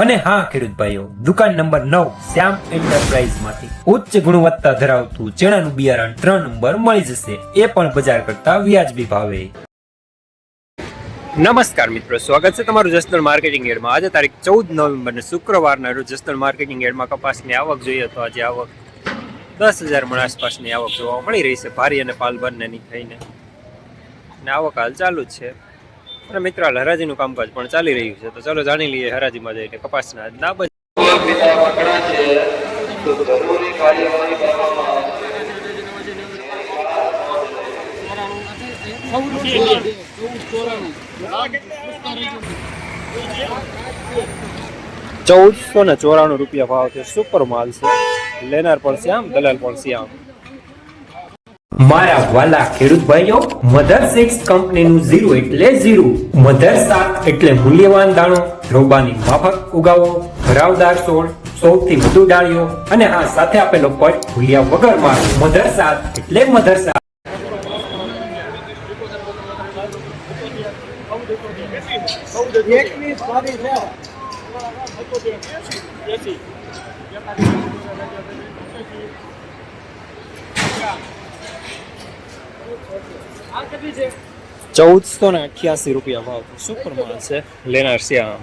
અને હા ખેડૂત ભાઈઓ દુકાન નંબર નવ, શ્યામ એન્ટરપ્રાઇઝમાંથી ઉચ્ચ ગુણવત્તા ધરાવતું ચણાનું બિયારણ ત્રણ નંબર મળી જશે. એ પણ બજાર કરતા વ્યાજબી ભાવે. નમસ્કાર મિત્રો, સ્વાગત છે તમારું જસદણ માર્કેટિંગ એડમાં. આજે તારીખ ચૌદ નવેમ્બરને શુક્રવારના રોજ જસદણ માર્કેટિંગ એડમાં કપાસની આવક જોઈએ તો આજે આવક દસ હજાર મણ આસપાસની આવક જોવા મળી રહી છે, ભારી અને પાલ બંનેની થઈને. ને આવક હાલ ચાલુ જ છે. અને મિત્રો હરાજીનું કામકાજ પણ ચાલી રહ્યું છે. તો ચાલો જાણી લઈએ હરાજીમાં જઈને કપાસના આવશે ચૌદસો ને ચોરાણું રૂપિયા ભાવ છે. સુપર માલ છે. લેનાર પણ શ્યામ, દલાલ પણ શ્યામ. મારા વાલા ખેડૂત ભાઈઓ મધર સિક્સ કંપનીનું ઝીરો એટલે ઝીરો. મધર સાત એટલે મૂલ્યવાન દાણો, રોબાની માફક ઉગાવો ભરાવદાર છોડ સૌથી વધુ ડાળીઓ અને આ સાથે આપેલો પટ ભૂલ્યા વગર મારો. મધર સાત એટલે મધર સાત. ચૌદસો ને અઠ્યાસી રૂપિયા ભાવ સુપર માલ છે લેનાર શ્યામ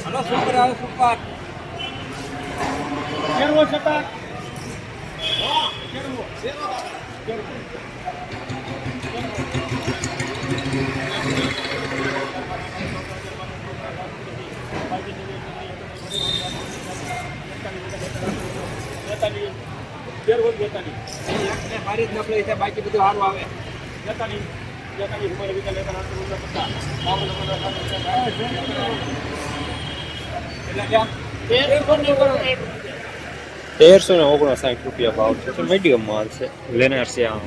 હલો છોકરા છોકરા કેળવો છતાં કેળવો કેળવો બાકી બધું સારું આવે. તેરસો ને ઓગણસાઠ રૂપિયા ભાવ છે. મીડિયમ માલ છે. લેનાર શ્યામ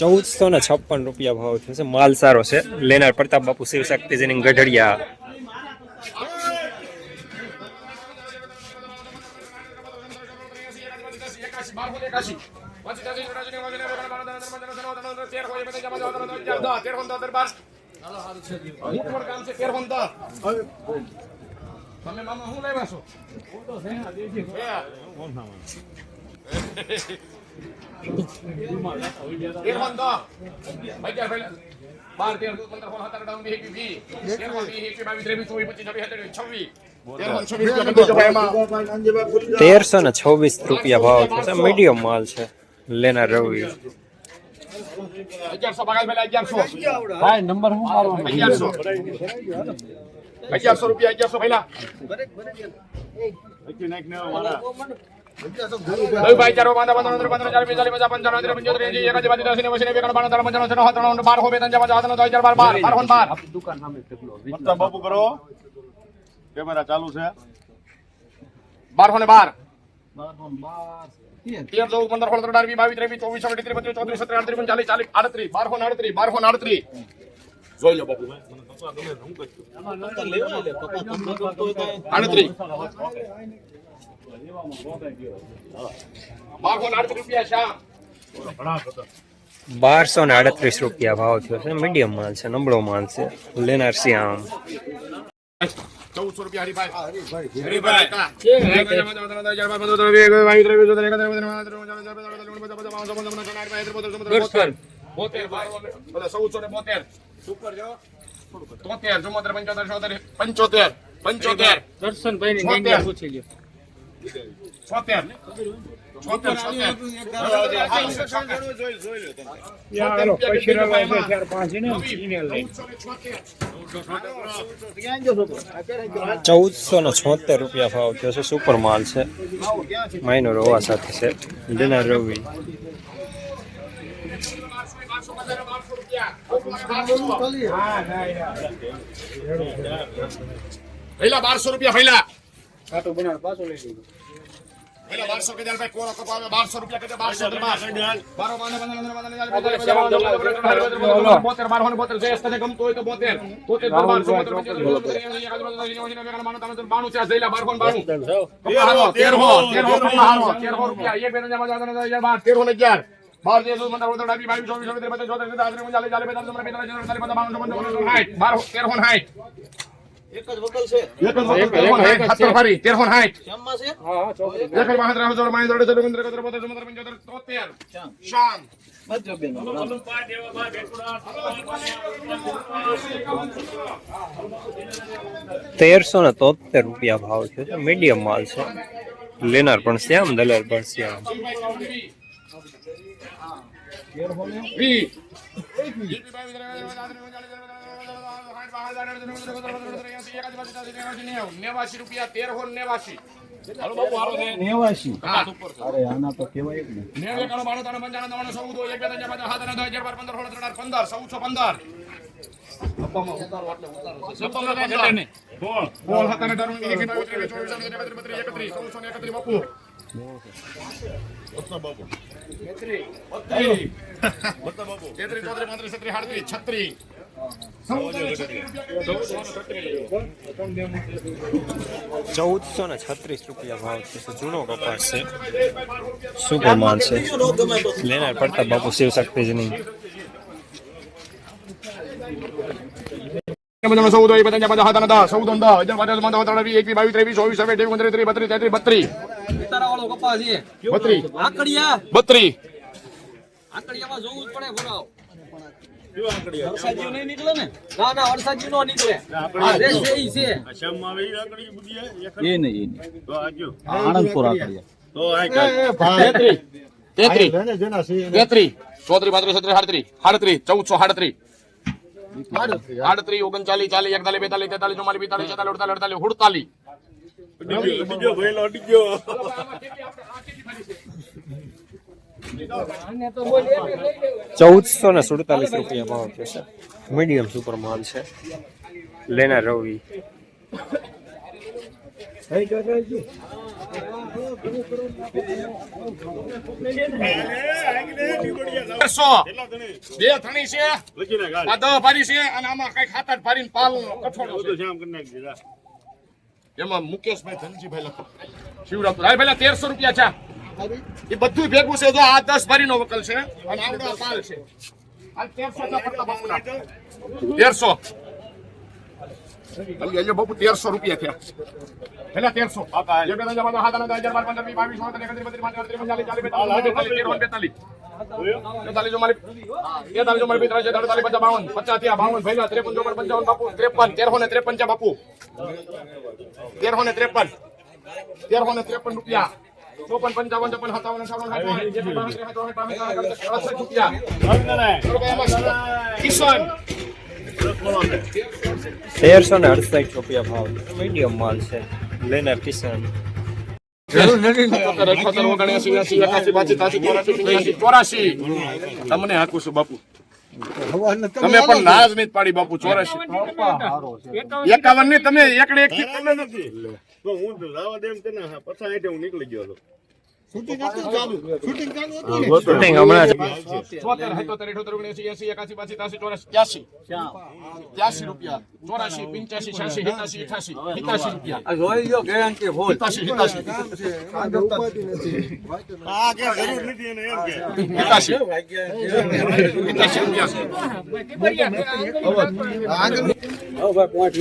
ચૌદસો ને છપ્પન રૂપિયા ભાવ થશે માલ સારો છે. લેનાર પ્રતાપ બાપુ શિવ શક્તિજીની ગઢડિયા. તમે મામા શું લેવા છો તેર ફોન દો અગિયાર પહેલા બાર તેર પંદર સોળ સત્તર અઢાર વીસ એકવીસ વીસ તેર વીસ એકવીસ બાવીસ ત્રેવીસ ચોવીસ પચીસ છવ્વીસ સત્યાવીસ છવ્વીસ તેર ફોન છવ્વીસ રૂપિયા કરી દેજો ભાઈ એમાં. તેરસો ને છવ્વીસ રૂપિયા ભાવ થશે મીડિયમ માલ છે લેનાર રવિ ભાઈ નંબર મારો અગિયારસો રૂપિયા અગિયારસો પહેલા ભાઈ ચારો પંદર પંદર પંદર ચાર પચાસ પંચોતેર એંસી બાણું ત્રણ પંચાણું બાર ફોન ત્રણ ચાર બાર બાર બાર હોન બાર. બાપુ કરો. કેમેરા ચાલુ છે. બાર હોને બાર. તેર ચૌદ પંદર સોળ બાવીસ ત્રેવીસ ચોવીસ ત્રીસ બત્રીસ ચોત્રીસ સત્તર અડત્રીસ ચાલીસ ચાલીસ આડત્રીસ. બાર આડત્રીસ બાર આડત્રીસ. જોઈ લો બાપુ આડત્રીસ બારસો ને આડત્રીસ રૂપિયા બારસો ને આડત્રીસ રૂપિયા ભાવ થયો છે મીડિયમ માલ છે નબળો માલ છે લેનાર શ્યામ ચૌદસો રૂપિયા હરીભાઈ પંચોતેર પંચોતેર દર્શનભાઈ ની છોતેર. જગ્યા પૂછી લ્યો. છોતેર. છોતેર ચૌદસો ને છોતેર રૂપિયા ભાવ થયો છે સુપર માલ છે. માઇનો રોવા સાથે છે. લેનાર રવિ. પહેલા બારસો રૂપિયા પહેલા પહેલા બારસો કે ભાઈ કોરો કપાવે બારસો રૂપિયા કે બારસો બારો બારો બોતેર બારસો ને બોતેર જયેશ તને ગમતું હોય તો બોતેર તોતેર બારસો બોતેર બાણું છે જઈલા બારસો બાણું કપા કપા હારો, તેરહો રૂપિયા એક બે ચાર તેરહો ને અગિયાર પંદર સોળ સત્તર અઢાર વીસ બાવીસ ચોવીસ ચોવીસ ત્રેપન ચોત્રીસ આડત્રીસ ઓગણચાલીસ ચાલીસ બેતાલીસ ચુમ્માલીસ પિસ્તાલીસ છેતાલીસ અડતાલીસ પચાસ બાવન સાઠ બાર ને સાઠ એક જ વકલ છે. તેરહો ને સાઠ સત્તર ફરી તેરહો ને સાઠ એક જ વાહન ત્રણ સોળ પાંચ ત્રણ ચૌદ પંદર ચુમ્મોતેર પંચોતેર તોતેર. શામ તેરસો ને તોતેર રૂપિયા ભાવ છે. મીડિયમ માલ છે. લેનાર પણ શ્યામ દલાલ પણ શ્યામ. નેવાસી રૂપિયા તેરહો ને. નેવાસી પંદર ચૌદસો પંદર. છપ્પનમાં પંદર. બોલ. હતા ને ધરું, એક, બે, ત્રણ, ચોવીસ, ચોવીસ, એકત્રીસ, બત્રીસ, એકત્રીસ, ચૌદસો ને એકત્રીસ, બાપુ. બત્રીસ. તેત્રીસ, ચોત્રીસ, પાંત્રીસ, છત્રીસ, આડત્રીસ, છત્રીસ. ચૌદસો ને છત્રીસ રૂપિયા. ચૌદસો ને છત્રીસ. ચૌદસો ને છત્રીસ રૂપિયા ભાવ થયો છે જૂનો કપાસ છે સુપર માલ છે લેનાર પડતા બાપુ શિવ શક્તિ જ નહીં બધામાં ચૌદ હોય, બધા બધા હાથાના દસ, ચૌદ અને દસ, અગિયાર, બાર, તેર, ચૌદ, પંદર, વીસ, એકવીસ, બાવીસ, ત્રેવીસ, ચોવીસ, છવ્વીસ, અઠ્યાવીસ, ઓગણત્રીસ, ત્રીસ, બત્રીસ, તેત્રીસ, બત્રીસ, વાળો કપા છે. બત્રી આકડિયા. બત્રી આકડિયામાં જોવું જ પડે ભરાવ. વરસાદી નહીં નીકળે ને? ના ના વરસાદી નો નીકળે. આ રેસ છે. ઈ છે એ નહીં આણંદપુર આકડિયા. તેત્રીસ, તેત્રીસ, તેત્રીસ, ચોત્રીસ, પાંત્રીસ, છત્રીસ, સાડત્રીસ, સાડત્રીસ, ચૌદસો સાડત્રીસ. આડત્રીસ, ઓગણચાલીસ, ચાલીસ, એકતાલીસ, બેતાલીસ, તેતાલીસ, ચુમ્માલીસ, પિસ્તાલીસ, છેતાલીસ, અડતાલીસ, અડતાલીસ, હુડતાલીસ. ચૌદસો ને સુડતાલીસ રૂપિયા ભાવ છે. મીડિયમ સુપર માલ છે. લેના રવિ. બે થણી છે. આ ભારી છે અને આમાં કઈ ખાતર ભારી પાલ કઠોળો છે. એમાં મુકેશભાઈ ધનજીભાઈ લખો. શિવરામ ભાઈ પેલા તેરસો રૂપિયા છે. એ બધું ભેગું છે જો આ દસ ભરીનો વકલ છે અને આવડો પાલ છે. તેરસો અલી, બાપુ તેરસો. રૂપિયા થયા. પેલા તેરસો. બે દસ અગિયાર બાર પંદર બાવીસ બત્રીસ ચાલીસ બેતાલીસ. ચોપન બાપુ તેરસો ને ત્રેપન તેરસો ને ત્રેપન રૂપિયા ચોપન પંચાવન છપ્પન સત્તાવન અડસઠ રૂપિયા કિશન તેરસો ને અડસઠ રૂપિયા ભાવ. મીડિયમ માલ છે. લેનર કિસાન તમને હાકું છું બાપુ તમે પણ નાજ નહીં પાડી બાપુ ચોરાશી એકાવનની તમે એકડે એક નથી હું લાવા દેમ તને હું નીકળી ગયો શૂટિંગ હમણાં જ. સત્તોતેર અઠોતેર ઓગણએંસી એંસી એકાસી બાસી ત્રાસી ચોરાસી ત્યાસી. ત્યાસી રૂપિયા. ચોરાસી પંચ્યાસી છ્યાસી સિત્યાસી અઠાસી સિત્યાસી રૂપિયા. જોઈ લો ગેરંટી સિત્યાસી સિત્યાસી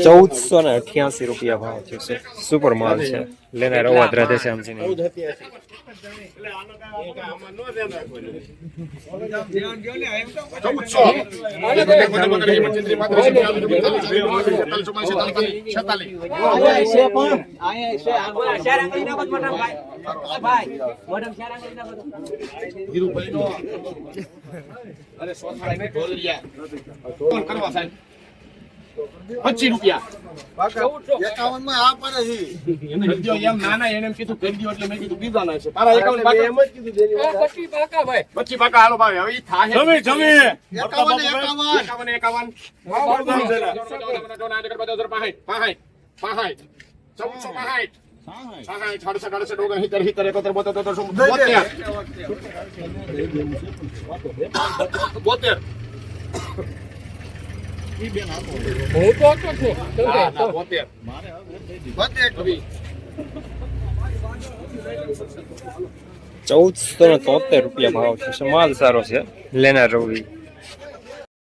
ચૌદસો ને અઠ્યાસી રૂપિયા ભાવ થયો છે. સુપર માલ છે. લેનાર અવાજ રાધે શ્યામજી ને ચૌદસો અરે કોણ કરવા સાહેબ. પચીસ રૂપિયા. એકાવનમાં આ પડે એમ ના ના એને કીધું કરી એટલે મેં કીધું બીજા ના છે. તારા એકાવન પાકા એમ જ કીધું પચીસ પાકા ભાઈ. પચીસ પાકા હાલો ભાઈ હવે થાય જમી જમી. એકાવન એકાવન. એકાવન એકાવન. ચૌદસો પાંઠ સાઠ સાડસઠ અડસઠ ઓગણ સિત્તેર સિત્તેર એકોતેર બોતેર. તોતેર તો બોતેર હા, ના, ચૌદસો ને તોતેર રૂપિયા ભાવ છે. માલ સારો છે. લેનાર રવિ.